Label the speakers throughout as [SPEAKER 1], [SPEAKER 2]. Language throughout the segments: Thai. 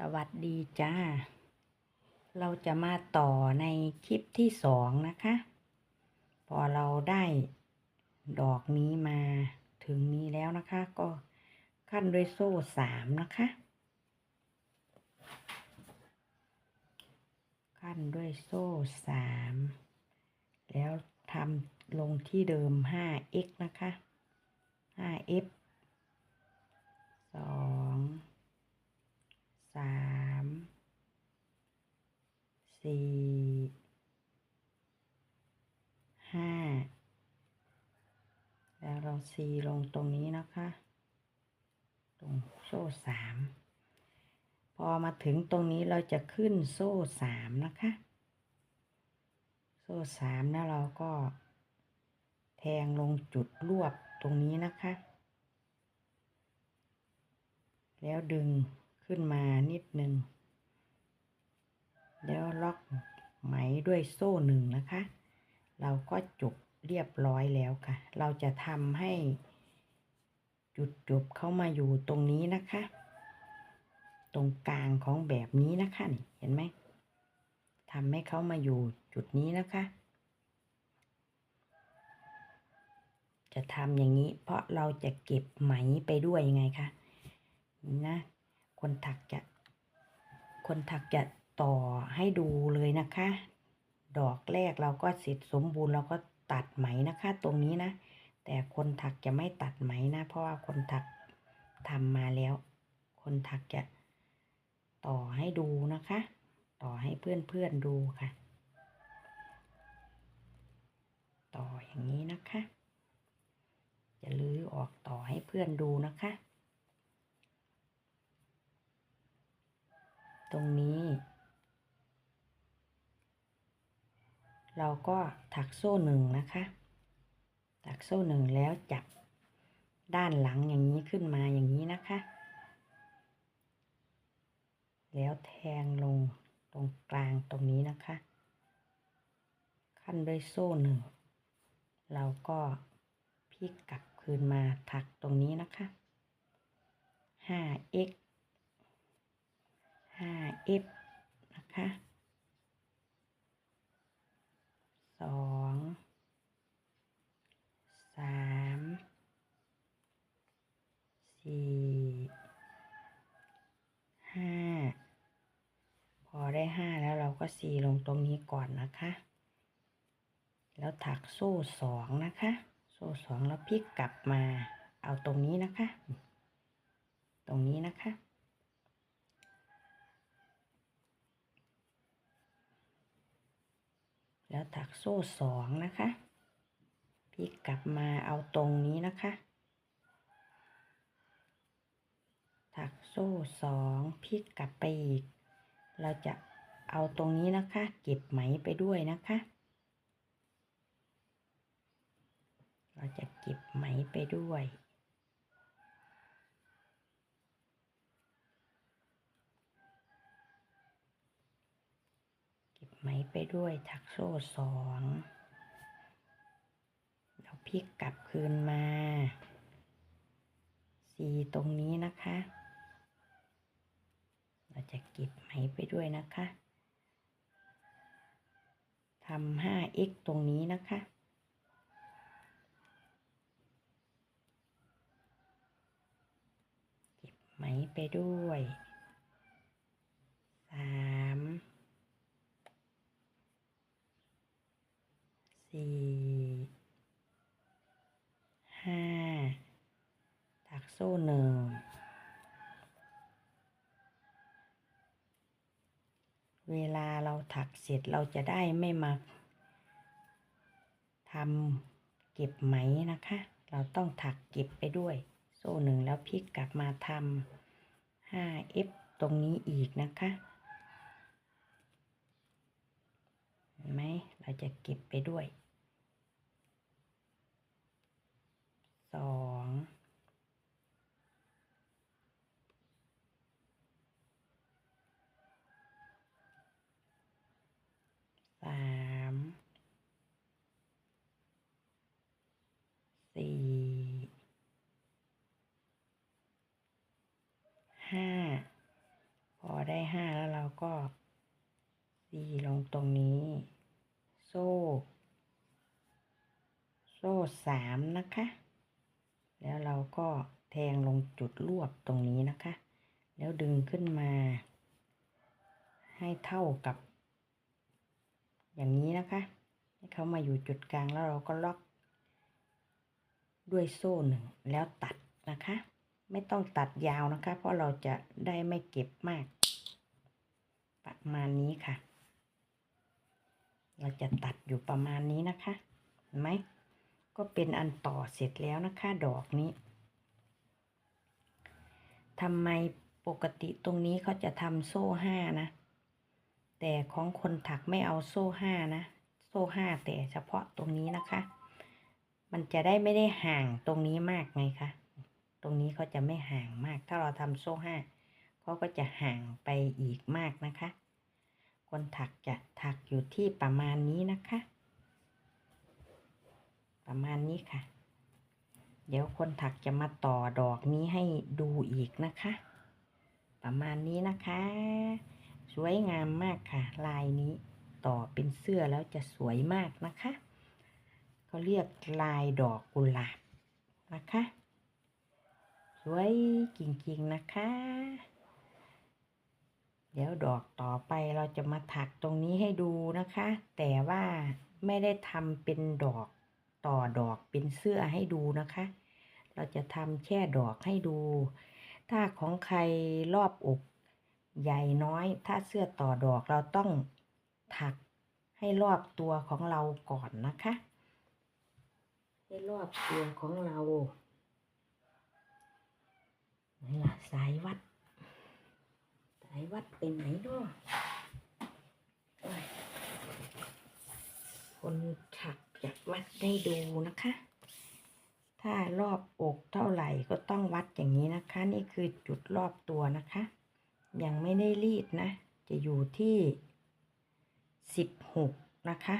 [SPEAKER 1] สวัสดีจ้า เราจะมาต่อในคลิปที่สองนะคะ พอเราได้ดอกนี้มาถึงนี้แล้วนะคะ ก็ขั้นด้วยโซ่สามนะคะ ขั้นด้วยโซ่สามแล้วทำลงที่เดิม 5x นะคะ 5f สองสามสี่ห้า แล้วเราซีลงตรงนี้นะคะ ตรงโซ่สามพอมาถึงตรงนี้เราจะขึ้นโซ่สามนะคะ โซ่สามแล้วเราก็ แทงลงจุดรวบตรงนี้นะคะ แล้วดึงขึ้นมานิดหนึ่งแล้วล็อกไหมด้วยโซ่หนึ่งนะคะ เราก็จบ เรียบร้อยแล้วค่ะ เราจะทำให้จุดจบเข้ามาอยู่ตรงนี้นะคะ ตรงกลางของแบบนี้นะคะนี่เห็นไหมทำให้เขามาอยู่จุดนี้นะคะ จะทำอย่างนี้ เพราะเราจะเก็บไหมไปด้วยยังไงคะนี่นะ คนถักจะ คนถักจะต่อให้ดูเลยนะคะ ดอกแรกเราก็เสร็จสมบูรณ์เราก็ ตัดไหมนะคะ ตรงนี้นะ แต่คนถักจะไม่ตัดไหมนะ เพราะว่าคนถักทำมาแล้ว คนถักจะต่อให้ดูนะคะ ต่อให้เพื่อนๆดูค่ะ ต่ออย่างนี้นะคะ จะลื้อออกต่อให้เพื่อนดูนะคะ ตรงนี้ เราก็ถักโซ่หนึ่งนะคะ ถักโซ่หนึ่งแล้วจับด้านหลังอย่างนี้ขึ้นมาอย่างนี้นะคะ แล้วแทงลงตรงกลางตรงนี้นะคะ ขั้นด้วยโซ่หนึ่งเราก็พลิกกลับคืนมาถักตรงนี้นะคะ 5x 5f นะคะ สองสามสี่ห้าพอได้ห้าแล้วเราก็สี่ลงตรงนี้ก่อนนะคะ แล้วถักโซ่สองนะคะโซ่สองแล้วพลิกกลับมาเอาตรงนี้นะคะ ตรงนี้นะคะ แล้ว ถักโซ่สองนะคะพลิกกลับมาเอาตรงนี้นะคะ ถักโซ่สองพลิกกลับไปอีก เราจะเอาตรงนี้นะคะ เก็บไหมไปด้วยนะคะ เราจะเก็บไหมไปด้วย เก็บ ไหมไปด้วยถักโซ่สองเราพลิกกลับคืนมาสีตรงนี้นะคะ เราจะเก็บไหมไปด้วยนะคะทำ 5x ตรงนี้นะคะ เก็บไหมไปด้วยสามสี่ห้าถักโซ่หนึ่ง เวลา เสร็จเราจะได้ไม่มาทำเก็บไหมนะคะ เราต้องถักเก็บไปด้วย โซ่หนึ่งแล้วพลิกกลับมาทำ 5f ตรงนี้อีกนะคะเห็นไหมเราจะเก็บไปด้วย สอง สามสี่ ห้าพอได้ห้าแล้วเราก็ซีลงตรงนี้ โซ่ โซ่สามนะคะ แล้วเราก็แทงลงจุดรวบตรงนี้นะคะ แล้วดึงขึ้นมา ให้เท่ากับ อย่างนี้นะคะ ให้เขามาอยู่จุดกลางแล้วเราก็ล็อก ด้วยโซ่หนึ่งแล้วตัดนะคะ ไม่ต้องตัดยาวนะคะ เพราะเราจะได้ไม่เก็บมาก ประมาณนี้ค่ะ เราจะตัดอยู่ประมาณนี้นะคะเห็นไหมก็เป็นอันต่อเสร็จแล้วนะคะ ดอกนี้ทำไมปกติตรงนี้เขาจะทำโซ่ห้านะ แต่ของคนถักไม่เอาโซ่ห้านะ โซ่ห้าแต่เฉพาะตรงนี้นะคะ มันจะได้ไม่ได้ห่างตรงนี้มากไงคะ ตรงนี้เขาจะไม่ห่างมาก ถ้าเราทำโซ่ห้าเขาก็จะห่างไปอีกมากนะคะ คนถักจะถักอยู่ที่ประมาณนี้นะคะ ประมาณนี้ค่ะ เดี๋ยวคนถักจะมาต่อดอกนี้ให้ดูอีกนะคะ ประมาณนี้นะคะ สวยงามมากค่ะ ลายนี้ต่อเป็นเสื้อแล้วจะสวยมากนะคะเขาเรียกลายดอกกุหลาบนะคะ สวยจริงๆนะคะ เดี๋ยวดอกต่อไปเราจะมาถักตรงนี้ให้ดูนะคะ แต่ว่าไม่ได้ทำเป็นดอกต่อดอกเป็นเสื้อให้ดูนะคะ เราจะทำแค่ดอกให้ดู ถ้าของใครรอบอก ใหญ่น้อย ถ้าเสื้อต่อดอกเราต้องถักให้รอบตัวของเราก่อนนะคะ ให้รอบตัวของเรา นล่ะสายวัด สายวัดเป็นไหนเนาะโอ้ยคนถักอยากวัดได้ดูนะคะ ถ้ารอบอกเท่าไหร่ก็ต้องวัดอย่างนี้นะคะ นี่คือจุดรอบตัวนะคะ ยังไม่ได้รีดนะ จะอยู่ที่สิบหกนะคะ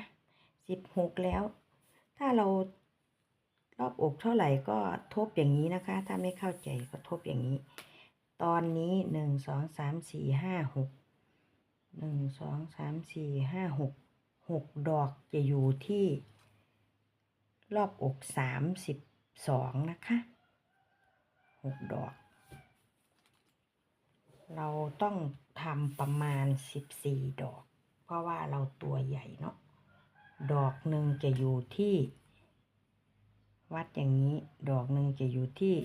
[SPEAKER 1] สิบหกแล้ว ถ้าเรา รอบอกเท่าไหร่ก็ทบอย่างนี้นะคะ ถ้าไม่เข้าใจก็ทบอย่างนี้ ตอนนี้หนึ่งสองสามสี่ห้าหกหนึ่งสองสามสี่ห้าหกหกดอกจะอยู่ที่รอบอกสามสิบสองนะคะหกดอก เราต้องทำประมาณสิบสี่ดอก เพราะว่าเราตัวใหญ่เนาะดอกหนึ่งจะอยู่ที่ วัดอย่างนี้ดอกหนึ่งจะอยู่ที่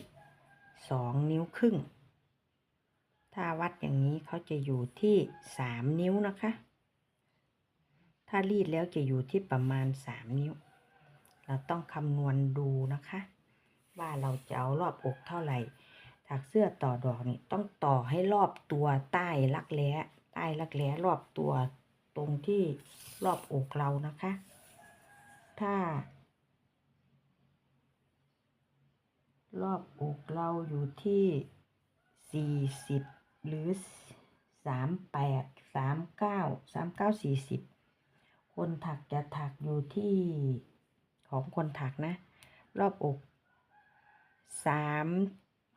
[SPEAKER 1] สองนิ้วครึ่ง ถ้าวัดอย่างนี้เขาจะอยู่ที่สามนิ้วนะคะ ถ้ารีดแล้วจะอยู่ที่ประมาณสามนิ้ว เราต้องคำนวณดูนะคะ ว่าเราจะเอารอบอกเท่าไหร่ถักเสื้อต่อดอกนี่ต้องต่อให้รอบตัวใต้รักแร้ใต้รักแร้รอบตัวตรงที่รอบอกเรานะคะ ถ้า รอบอกเราอยู่ที่สี่สิบหรือสามแปดสามเก้าสามเก้าสี่สิบคนถักจะถักอยู่ที่ของคนถักนะ รอบอกสาม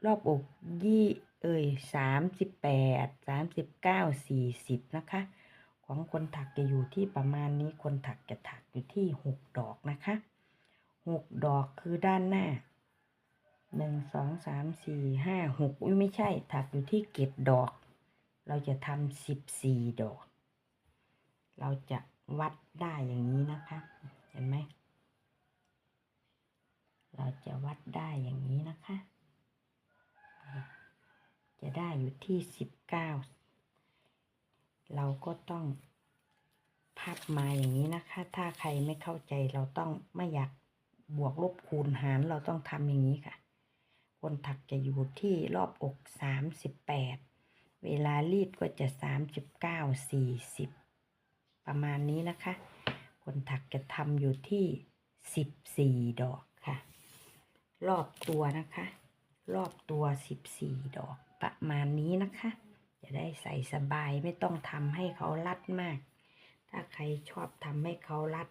[SPEAKER 1] รอบอกยี่เอ่ยสามสิบแปดสามสิบเก้าสี่สิบนะคะ ของคนถักจะอยู่ที่ประมาณนี้คนถักจะถักอยู่ที่หกดอกนะคะหกดอกคือด้านหน้า หนึ่งสองสามสี่ห้าหกอุ้ยไม่ใช่ ถักอยู่ที่เกล็ดดอก เราจะทำสิบสี่ดอก เราจะวัดได้อย่างนี้นะคะ เห็นไหม เราจะวัดได้อย่างนี้นะคะ จะได้อยู่ที่สิบเก้าเราก็ต้องพับมาอย่างนี้นะคะ ถ้าใครไม่เข้าใจเราต้องไม่อยากบวกลบคูณหารเราต้องทำอย่างนี้ค่ะ คนถักจะอยู่ที่รอบอกสามสิบแปดเวลารีดก็จะสามสิบเก้าสี่สิบประมาณนี้นะคะ คนถักจะทำอยู่ที่สิบสี่ดอกค่ะ รอบตัวนะคะ รอบตัวสิบสี่ดอกประมาณนี้นะคะ จะได้ใส่สบายไม่ต้องทำให้เขารัดมาก ถ้าใครชอบทำให้เขารัด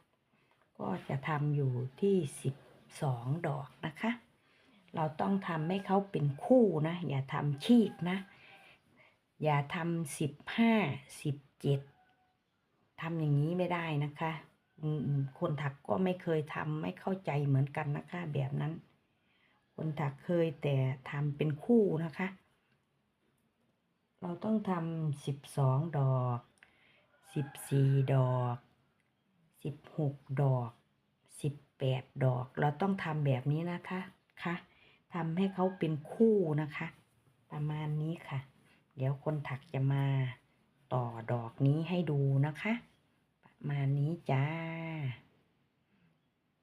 [SPEAKER 1] ก็จะทำอยู่ที่สิบสองดอกนะคะ เราต้องทำให้เขาเป็นคู่นะ อย่าทำชีกนะ อย่าทำสิบห้าสิบเจ็ดทำอย่างนี้ไม่ได้นะคะคนถักก็ไม่เคยทำไม่เข้าใจเหมือนกันนะคะ แบบนั้น คนถักเคยแต่ทำเป็นคู่นะคะ เราต้องทำสิบสองดอกสิบสี่ดอกสิบหกดอกสิบแปดดอก เราต้องทำแบบนี้นะคะค่ะ ทำให้เขาเป็นคู่นะคะ ประมาณนี้ค่ะ เดี๋ยวคนถักจะมาต่อดอกนี้ให้ดูนะคะ ประมาณนี้จ้า